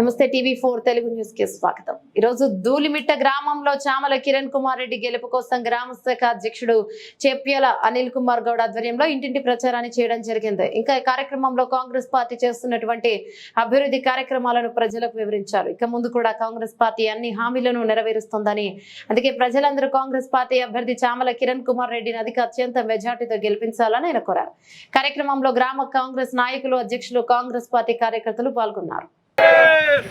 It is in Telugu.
నమస్తే టీవీ ఫోర్ తెలుగు న్యూస్కి స్వాగతం. ఈరోజు ధూలిమిట్ట గ్రామంలో చామల కిరణ్ కుమార్ రెడ్డి గెలుపు కోసం గ్రామ శాఖ అధ్యక్షుడు చెప్యల అనిల్ కుమార్ గౌడ్ ఆధ్వర్యంలో ఇంటింటి ప్రచారాన్ని చేయడం జరిగింది. ఇంకా ఈ కార్యక్రమంలో కాంగ్రెస్ పార్టీ చేస్తున్నటువంటి అభివృద్ధి కార్యక్రమాలను ప్రజలకు వివరించారు. ఇక ముందు కూడా కాంగ్రెస్ పార్టీ అన్ని హామీలను నెరవేరుస్తోందని అందుకే ప్రజలందరూ కాంగ్రెస్ పార్టీ అభ్యర్థి చామల కిరణ్ కుమార్ రెడ్డిని అధిక అత్యంత మెజార్టీతో గెలిపించాలని ఆయన కోరారు. కార్యక్రమంలో గ్రామ కాంగ్రెస్ నాయకులు అధ్యక్షులు కాంగ్రెస్ పార్టీ కార్యకర్తలు పాల్గొన్నారు. Yes!